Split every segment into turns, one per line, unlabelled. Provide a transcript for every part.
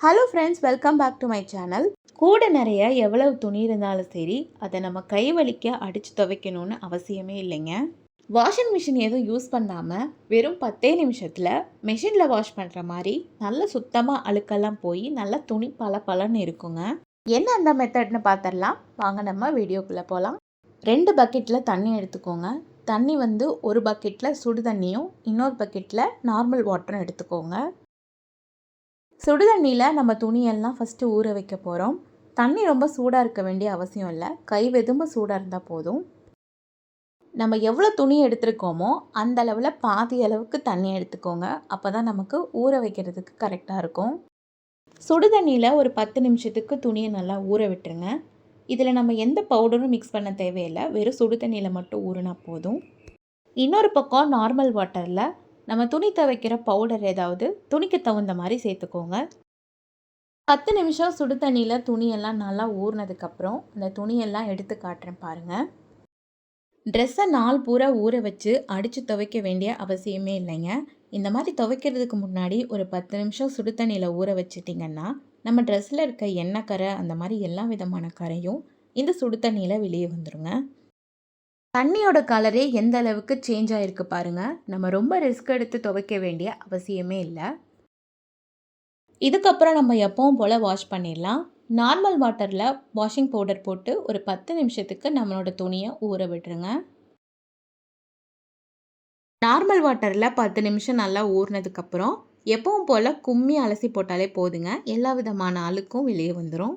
Hello friends welcome back to my channel கூட நிறைய எவ்வளவு துணி இருந்தாலும் சரி அதை நம்ம கை வலிக்க அடித்து துவைக்கணும்னு அவசியமே இல்லைங்க. வாஷிங் மிஷின் எதுவும் யூஸ் பண்ணாமல் வெறும் பத்தே நிமிஷத்தில் மிஷினில் வாஷ் பண்ணுற மாதிரி நல்ல சுத்தமாக அழுக்கெல்லாம் போய் நல்ல துணி பல பலன்னு இருக்குங்க. என்ன அந்த மெத்தட்னு பார்த்துடலாம் வாங்க நம்ம வீடியோக்குள்ளே போகலாம் ரெண்டு பக்கெட்டில் தண்ணி எடுத்துக்கோங்க. தண்ணி வந்து ஒரு பக்கெட்டில் சுடு தண்ணியும் இன்னொரு பக்கெட்டில் நார்மல் வாட்டரும் எடுத்துக்கோங்க. சுடுதண்ணியில் நம்ம துணியெல்லாம் ஃபஸ்ட்டு ஊற வைக்க போகிறோம் தண்ணி ரொம்ப சூடாக இருக்க வேண்டிய அவசியம் இல்லை. கை வெதும்ப சூடாக இருந்தால் போதும். நம்ம எவ்வளோ துணி எடுத்துருக்கோமோ அந்த அளவில் பாதி அளவுக்கு தண்ணி எடுத்துக்கோங்க. அப்போ தான் நமக்கு ஊற வைக்கிறதுக்கு கரெக்டாக இருக்கும். சுடுதண்ணியில் ஒரு பத்து நிமிஷத்துக்கு துணியை நல்லா ஊற விட்டுருங்க. இதில் நம்ம எந்த பவுடரும் மிக்ஸ் பண்ண தேவையில்லை. வெறும் சுடு தண்ணியில் மட்டும் ஊறினா போதும். இன்னொரு பக்கம் நார்மல் வாட்டரில் நம்ம துணி துவைக்கிற பவுடர் ஏதாவது துணிக்கு தகுந்த மாதிரி சேர்த்துக்கோங்க. பத்து நிமிஷம் சுடு தண்ணியில் துணியெல்லாம் நல்லா ஊறினதுக்கப்புறம் அந்த துணியெல்லாம் எடுத்து காட்டுறேன் பாருங்கள் ட்ரெஸ்ஸை நாள் பூரா ஊற வச்சு அடித்து துவைக்க வேண்டிய அவசியமே இல்லைங்க. இந்த மாதிரி துவைக்கிறதுக்கு முன்னாடி ஒரு பத்து நிமிஷம் சுடு தண்ணியில் ஊற வச்சிட்டிங்கன்னா நம்ம ட்ரெஸ்ஸில் இருக்க எண்ணெய் கரை அந்த மாதிரி எல்லா விதமான கரையும் இந்த சுடு தண்ணியில் வெளியே வந்துடுங்க தண்ணியோட கலரே எந்த அளவுக்கு சேஞ்ச் ஆகிருக்கு பாருங்கள் நம்ம ரொம்ப ரிஸ்க் எடுத்து துவைக்க வேண்டிய அவசியமே இல்லை. இதுக்கப்புறம் நம்ம எப்பவும் போல் வாஷ் பண்ணிடலாம். நார்மல் வாட்டரில் வாஷிங் பவுடர் போட்டு ஒரு பத்து நிமிஷத்துக்கு நம்மளோட துணியை ஊற விட்டுருங்க. நார்மல் வாட்டரில் பத்து நிமிஷம் நல்லா ஊறினதுக்கப்புறம் எப்பவும் போல் கும்மி அலசி போட்டாலே போதுங்க. எல்லா விதமான அழுக்கும் வெளியே வந்துடும்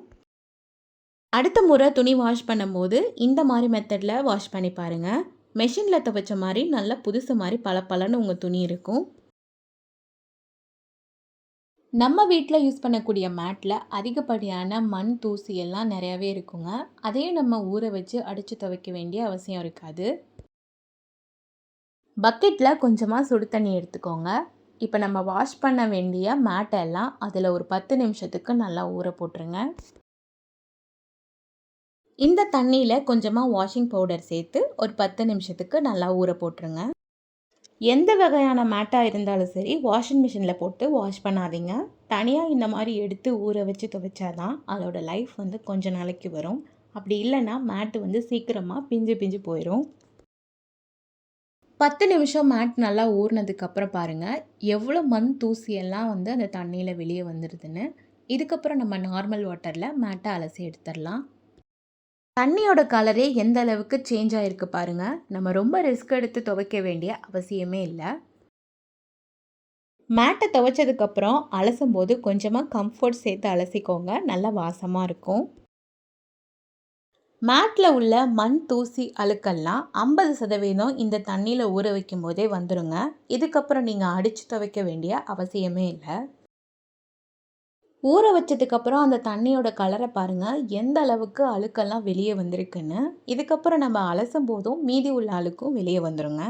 அடுத்த முறை துணி வாஷ் பண்ணும்போது இந்த மாதிரி மெத்தடில் வாஷ் பண்ணி பாருங்கள் மெஷினில் துவைச்ச மாதிரி நல்லா புதுசு மாதிரி பல பலன்னு உங்கள் துணி இருக்கும். நம்ம வீட்டில் யூஸ் பண்ணக்கூடிய மேட்டில் அதிகப்படியான மண் தூசி எல்லாம் நிறையாவே இருக்குங்க. அதையும் நம்ம ஊற வச்சு அடித்து துவைக்க வேண்டிய அவசியம் இருக்காது. பக்கெட்டில் கொஞ்சமாக சுடு தண்ணி எடுத்துக்கோங்க. இப்போ நம்ம வாஷ் பண்ண வேண்டிய மேட்டெல்லாம் அதில் ஒரு பத்து நிமிஷத்துக்கு நல்லா ஊற போட்டுருங்க. இந்த தண்ணியில் கொஞ்சமாக வாஷிங் பவுடர் சேர்த்து ஒரு பத்து நிமிஷத்துக்கு நல்லா ஊற போட்டுருங்க. எந்த வகையான மேட்டாக இருந்தாலும் சரி வாஷிங் மிஷினில் போட்டு வாஷ் பண்ணாதீங்க. தனியாக இந்த மாதிரி எடுத்து ஊற வச்சு துவைச்சா தான் அதோடய லைஃப் வந்து கொஞ்ச நாளைக்கு வரும். அப்படி இல்லைன்னா மேட்டு வந்து சீக்கிரமாக பிஞ்சு பிஞ்சு போயிடும் பத்து நிமிஷம் மேட் நல்லா ஊறினதுக்கப்புறம் பாருங்கள் எவ்வளோ மண் தூசியெல்லாம் வந்து அந்த தண்ணியில் வெளியே வந்துடுதுன்னு இதுக்கப்புறம் நம்ம நார்மல் வாட்டரில் மேட்டை அலசி எடுத்துடலாம். தண்ணியோட கலரே எந்த அளவுக்கு சேஞ்ச் ஆகிருக்கு பாருங்கள் நம்ம ரொம்ப ரிஸ்க் எடுத்து துவைக்க வேண்டிய அவசியமே இல்லை. மேட்டை துவைச்சதுக்கப்புறம் அலசும் போது கொஞ்சமாக கம்ஃபர்ட் சேர்த்து அலசிக்கோங்க. நல்லா வாசமாக இருக்கும். மேட்டில் உள்ள மண் தூசி அழுக்கெல்லாம் ஐம்பது சதவீதம் இந்த தண்ணியில் ஊற வைக்கும் போதே வந்துடுங்க இதுக்கப்புறம் நீங்கள் அடித்து துவைக்க வேண்டிய அவசியமே இல்லை. ஊற வச்சதுக்கப்புறம் அந்த தண்ணியோட கலரை பாருங்கள் எந்த அளவுக்கு அழுக்கெல்லாம் வெளியே வந்திருக்குன்னு. இதுக்கப்புறம் நம்ம அலசும் போதும் மீதி உள்ள அழுக்கும் வெளியே வந்துடுங்க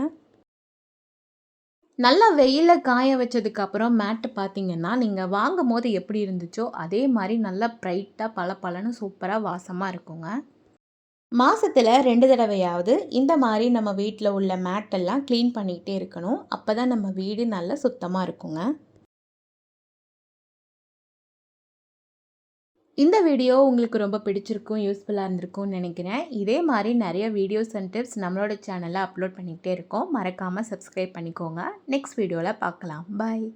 நல்லா வெயிலில் காய வச்சதுக்கப்புறம் மேட்டு பார்த்தீங்கன்னா நீங்கள் வாங்கும் போது எப்படி இருந்துச்சோ அதே மாதிரி நல்லா ப்ரைட்டாக பல பலன்னு சூப்பராக வாசமாக இருக்குங்க. மாதத்தில் ரெண்டு தடவையாவது இந்த மாதிரி நம்ம வீட்டில் உள்ள மேட்டெல்லாம் க்ளீன் பண்ணிக்கிட்டே இருக்கணும். அப்போ தான் நம்ம வீடு நல்லா சுத்தமாக இருக்குங்க. இந்த வீடியோ உங்களுக்கு ரொம்ப பிடிச்சிருக்கும் யூஸ்ஃபுல்லாக இருந்திருக்கும்னு நினைக்கிறேன். இதே மாதிரி நிறைய வீடியோஸ் அண்ட் டிப்ஸ் நம்மளோட சேனலில் அப்லோட் பண்ணிக்கிட்டே இருக்கோம். மறக்காமல் சப்ஸ்கிரைப் பண்ணிக்கோங்க. நெக்ஸ்ட் வீடியோவில் பார்க்கலாம். பாய்